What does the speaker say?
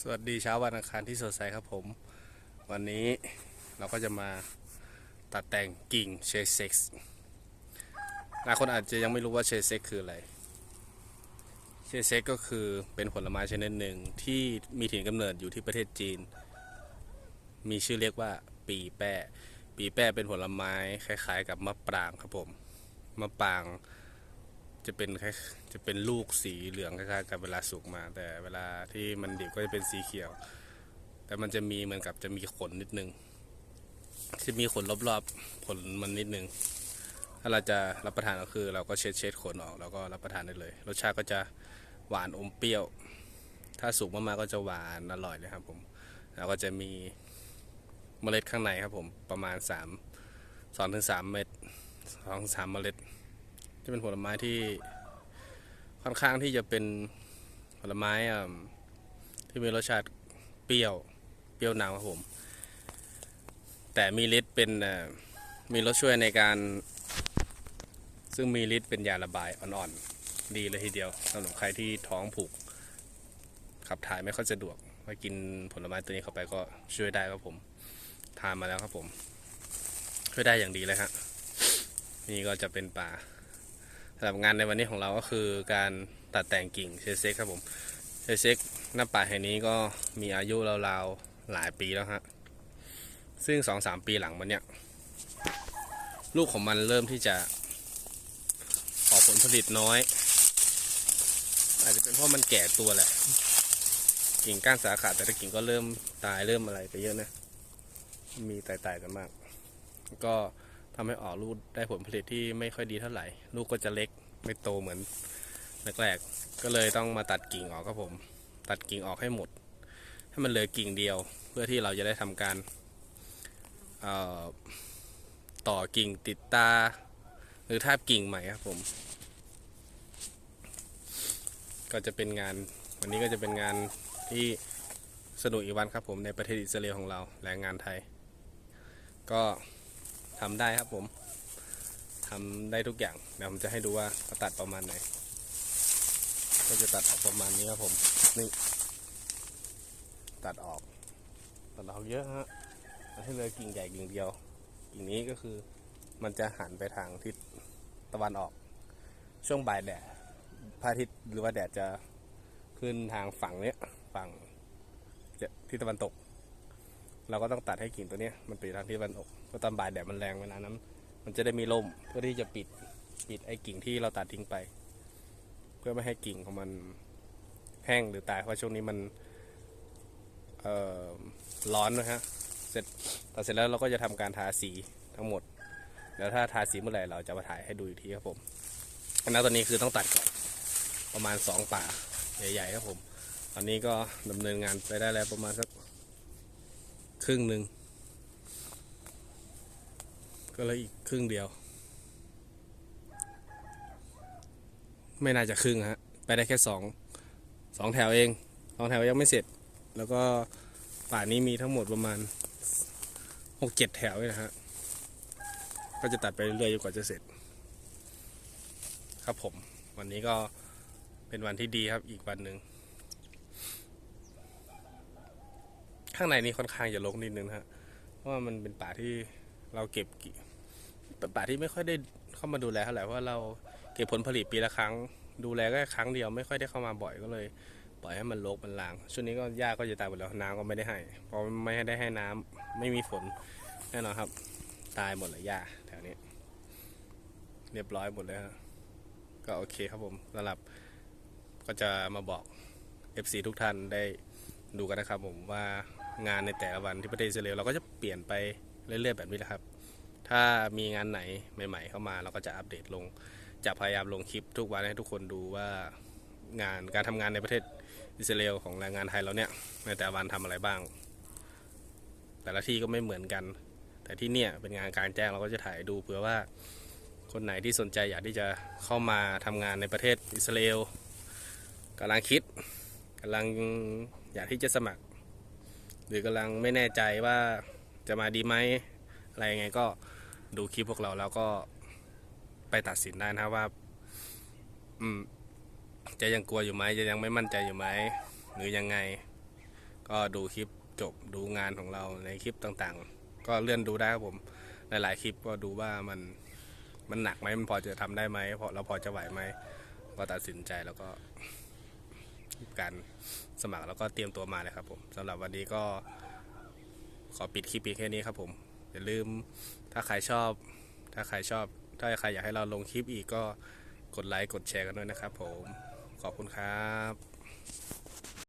สวัสดีเช้าวันอังคารที่สดใสครับผม วันนี้เราก็จะมาตัดแต่งกิ่งเชสเซ็กซ์หลายคนอาจจะยังไม่รู้ว่าเชสเซ็กคืออะไรเชสเซ็กก็คือเป็นผลไม้ชนิดหนึ่งที่มีถิ่นกำเนิดอยู่ที่ประเทศจีน มีชื่อเรียกว่าปีแป้ปีแป้เป็นผลไม้คล้ายๆ กับมะปรางครับผมมะปราง จะเป็นคล้ายจะเป็นลูกสีเหลืองคล้ายๆกับเวลาสุกมา แต่เวลาที่มันดิบก็จะเป็นสีเขียว แต่มันจะมีเหมือนกับจะมีขนนิดนึงจะมีขนรอบๆขนมันนิดนึงถ้าเราจะรับประทานก็คือ เราก็เช็ดเช็ดขนออกแล้วก็รับประทานได้เลย รสชาติก็จะหวานอมเปรี้ยว ถ้าสุกมากๆก็จะหวานอร่อยเลยครับผมแล้วก็จะมีเมล็ดข้างในครับผมประมาณ3 2ถึง3เม็ด2-3เมล็ด จะเป็นผลไม้ที่ค่อนข้างที่จะเป็นผลไม้ที่มีรสชาติเปรี้ยว เปรี้ยวนำครับผม แต่มีฤทธิ์เป็นมีรสช่วยในการ ซึ่งมีฤทธิ์เป็นยาระบายอ่อนๆ ดีเลยทีเดียวสำหรับใครที่ท้องผูก ขับถ่ายไม่ค่อยสะดวกมากินผลไม้ตัวนี้เข้าไปก็ช่วยได้ครับผม ทานมาแล้วครับผม ช่วยได้อย่างดีเลยฮะนี่ก็จะเป็นป่า สำหรับงานในวันนี้ของเราก็คือการตัดแต่งกิ่งเชเซ็กครับผมเชเซ็กหน้าป่าแห่งนี้ก็มีอายุราวๆหลายปีแล้วฮะซึ่งสองสามปีหลังมันเนี่ย ลูกของมันเริ่มที่จะออกผลผลิตน้อย อาจจะเป็นเพราะมันแก่ตัวแหละ กิ่งก้านสาขาแต่ละกิ่งก็เริ่มตายเริ่มอะไรไปเยอะนะ มีตายๆกันมาก ก็ ทำให้ออกลูกได้ผลผลิตที่ไม่ค่อยดีเท่าไหร่ ลูกก็จะเล็กไม่โตเหมือนแรกๆก็เลยต้องมาตัดกิ่งออกครับผม ตัดกิ่งออกให้หมด ให้มันเหลือกิ่งเดียว เพื่อที่เราจะได้ทำการต่อกิ่งติดตา หรือทาบกิ่งใหม่ครับผม ก็จะเป็นงานวันนี้ก็จะเป็นงานที่สนุกอีกวันครับผมในประเทศอิสราเอลของเราแรงงานไทย ก็ ทำได้ครับผมทำได้ทุกอย่างเดี๋ยวผมจะให้ดูว่าตัดประมาณไหน ก็จะตัดออกประมาณนี้ครับผม นี่ ตัดออก ตัดออกเยอะฮะให้เหลยกิ่งใหญ่กิ่งเดียว กิ่งนี้ก็คือมันจะหันไปทางทิศตะวันออก ช่วงบ่ายแดดพระอาทิตย์หรือว่าแดดจะขึ้นทางฝั่งเนี้ย ฝั่งทิศตะวันตก เราก็ต้องตัดให้กิ่งตัวนี้มันไปทางทิศตะวันออกเพราะตอนบ่ายแดดมันแรงเวลานั้น มันจะได้มีลมเพื่อที่จะปิดปิดไอ้กิ่งที่เราตัดทิ้งไป เพื่อไม่ให้กิ่งของมันแห้งหรือตายเพราะช่วงนี้มันเอ่อร้อนนะฮะเสร็จตัดเสร็จแล้วเราก็จะทำการทาสีทั้งหมด แล้วถ้าทาสีเมื่อไหร่เราจะมาถ่ายให้ดูอีกทีครับผมอันนั้นตอนนี้คือต้องตัดก่อนประมาณสองป่าใหญ่ๆครับผม ตอนนี้ก็ดำเนินงานไปได้แล้วประมาณสัก ครึ่งหนึ่ง ก็เลยอีกครึ่งเดียว ไม่น่าจะครึ่งฮะ ไปได้แค่สองสองแถวเองสองแถวยังไม่เสร็จ แล้วก็ป่านี้มีทั้งหมดประมาณหกเจ็ดแถวเลยนะฮะ ก็จะตัดไปเรื่อยๆจนกว่าจะเสร็จ ครับผม วันนี้ก็เป็นวันที่ดีครับอีกวันหนึ่ง ข้างในนี้ค่อนข้างจะรกนิดนึงฮะเพราะว่ามันเป็นป่าที่เราเก็บกิเป็นป่าที่ไม่ค่อยได้เข้ามาดูแลเท่าไหร่เพราะเราเก็บผลผลิตปีละครั้ง ดูแลก็แค่ครั้งเดียวไม่ค่อยได้เข้ามาบ่อยก็เลย ปล่อยให้มันรกมันลางช่วงนี้ก็หญ้าก็จะตายหมดแล้วน้ำก็ไม่ได้ให้เพราะไม่ได้ให้น้ำไม่มีฝนแน่นอนครับ ตายหมดเลยหญ้าแถวนี้ เรียบร้อยหมดเลยฮะก็โอเคครับผมสำหรับก็จะมาบอก FC ทุกท่านได้ดูกันนะครับผมว่า งานในแต่ละวันที่ประเทศอิสราเอลเราก็จะเปลี่ยนไปเรื่อยๆแบบนี้แหละครับ ถ้ามีงานไหนใหม่ ๆ เข้ามาเราก็จะอัปเดตลง จะพยายามลงคลิปทุกวันให้ทุกคนดูว่างานการทำงานในประเทศอิสราเอลของแรงงานไทยเราเนี่ยในแต่ละวันทำอะไรบ้าง แต่ละที่ก็ไม่เหมือนกัน แต่ที่เนี่ยเป็นงานการแจ้งเราก็จะถ่ายดูเผื่อว่าคนไหนที่สนใจอยากที่จะเข้ามาทำงานในประเทศอิสราเอลกำลังคิดกำลังอยากที่จะสมัคร หรือกำลังไม่แน่ใจว่าจะมาดีไหมอะไรยังไงก็ดูคลิปพวกเราแล้วก็ไปตัดสินได้นะครับว่า อืม จะยังกลัวอยู่ไหมจะยังไม่มั่นใจอยู่ไหมหรือยังไง ก็ดูคลิปจบดูงานของเราในคลิปต่างๆ ก็เลื่อนดูได้ครับผมหลายๆคลิปก็ดูว่ามันมันหนักไหมมันพอจะทำได้ไหมพอเราพอจะไหวไหมก็ตัดสินใจแล้วก็ การสมัครแล้วก็เตรียมตัวมาเลยครับผมสำหรับวันนี้ก็ขอปิดคลิปเพียงแค่นี้ครับผมอย่าลืมถ้าใครชอบ ถ้าใครชอบ ถ้าใครอยากให้เราลงคลิปอีกก็กดไลค์กดแชร์กันด้วยนะครับผมขอบคุณครับ